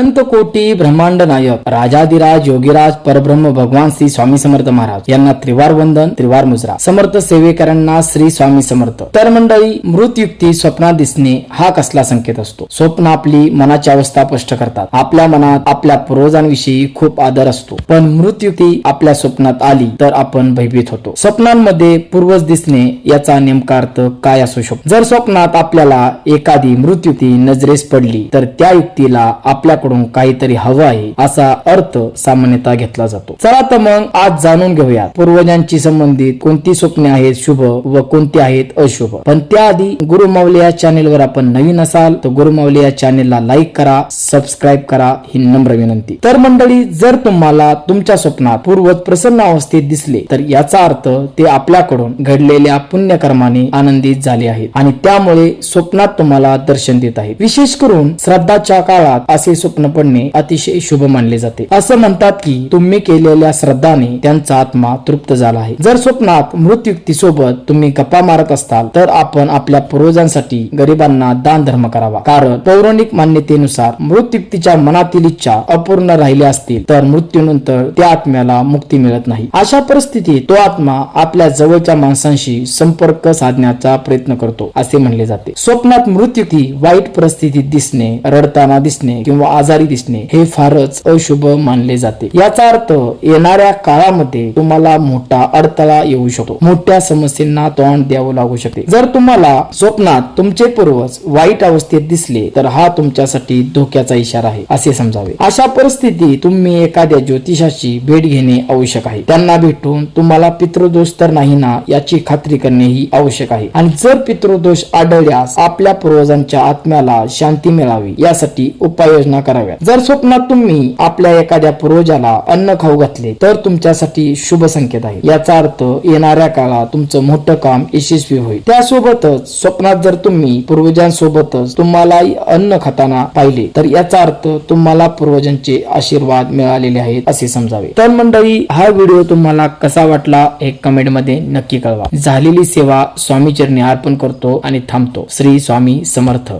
अनंत कोटी ब्रह्मांड नायक राजाधिराज योगीराज परब्रह्म भगवान श्री स्वामी समर्थ महाराज यांना त्रिवार वंदन त्रिवार मुजरा. समर्थ सेवेकरांना श्री स्वामी समर्थ. तर मंडळी मृतयुक्ती स्वप्नात दिसणे हा कसला संकेत असतो? स्वप्न आपली मनाची अवस्था स्पष्ट करतात. आपल्या मनात आपल्या पूर्वजांविषयी खूप आदर असतो. पण मृतयुक्ती आपल्या स्वप्नात आली तर आपण भयभीत होतो. स्वप्नांमध्ये पूर्वज दिसणे याचा नेमका अर्थ काय असू शकतो? जर स्वप्नात आपल्याला एखादी मृत्युक्ती नजरेस पडली तर त्या युक्तीला आपल्याकडून काहीतरी हवं आहे असा अर्थ सामान्यतः घेतला जातो. चला तर मग आज जाणून घेऊया पूर्वजांची संबंधित कोणती स्वप्ने आहेत शुभ व कोणती आहेत अशुभ. पण त्याआधी गुरु माऊली या चॅनेलवर आपण नवीन असाल तर गुरु या चॅनेलला लाईक करा सबस्क्राईब करा ही नम्र विनंती. तर मंडळी जर तुम्हाला तुमच्या स्वप्नात पूर्वज प्रसन्न अवस्थेत दिसले तर याचा अर्थ ते आपल्याकडून घडलेल्या पुण्यकर्माने आनंदित झाले आहेत. आणि त्यामुळे स्वप्नात तुम्हाला दर्शन देत आहेत. विशेष करून श्रद्धाच्या काळात असे स्वप्न स्वप्न पडणे अतिशय शुभ मानले जाते. असं म्हणतात की तुम्ही केलेल्या श्रद्धाने त्यांचा आत्मा तृप्त झाला आहे. जर स्वप्नात मृत्युक्ती सोबत तुम्ही गप्पा मारत असताल तर आपण आपल्या पूर्वजांसाठी गरिबांना दान धर्म करावा. कारण पौराणिक मान्यतेनुसार मृत्युक्तीच्या मनातील इच्छा अपूर्ण राहिल्या असतील तर मृत्यूनंतर त्या आत्म्याला मुक्ती मिळत नाही. अशा परिस्थितीत तो आत्मा आपल्या जवळच्या माणसांशी संपर्क साधण्याचा प्रयत्न करतो असे म्हणले जाते. स्वप्नात मृत्यू वाईट परिस्थितीत दिसणे रडताना दिसणे किंवा आजारी दिसणे हे फारच अशुभ मानले जाते. याचा अर्थ येणाऱ्या काळामध्ये तुम्हाला मोठा अडथळा येऊ शकतो. मोठ्या समस्यांना तोंड द्यावं लागू शकते. जर तुम्हाला स्वप्नात तुमचे पूर्वज वाईट अवस्थेत दिसले तर हा तुमच्यासाठी धोक्याचा इशारा आहे असे समजावे. अशा परिस्थिती तुम्ही एखाद्या ज्योतिषाची भेट घेणे आवश्यक आहे. त्यांना भेटून तुम्हाला पितृदोष तर नाही ना याची खात्री करणे ही आवश्यक आहे. आणि जर पितृदोष आढळल्यास आपल्या पूर्वजांच्या आत्म्याला शांती मिळावी यासाठी उपाययोजना कराव्यात. जर स्वप्नात तुम्ही आपल्या एखाद्या पूर्वजाला अन्न खाऊ घातले तर तुमच्यासाठी शुभ संकेत आहे. याचा अर्थ येणाऱ्या काळात तुमचं मोठं काम यशस्वी होईल. त्यासोबतच स्वप्नात जर तुम्ही पूर्वजांसोबतच तुम्हाला अन्न खाताना पाहिले तर याचा अर्थ तुम्हाला पूर्वजांचे आशीर्वाद मिळालेले आहेत असे समजावे. तर मंडळी हा व्हिडिओ तुम्हाला कसा वाटला हे कमेंटमध्ये नक्की कळवा. झालेली सेवा स्वामी चरणी अर्पण करतो आणि थांबतो. श्री स्वामी समर्थ.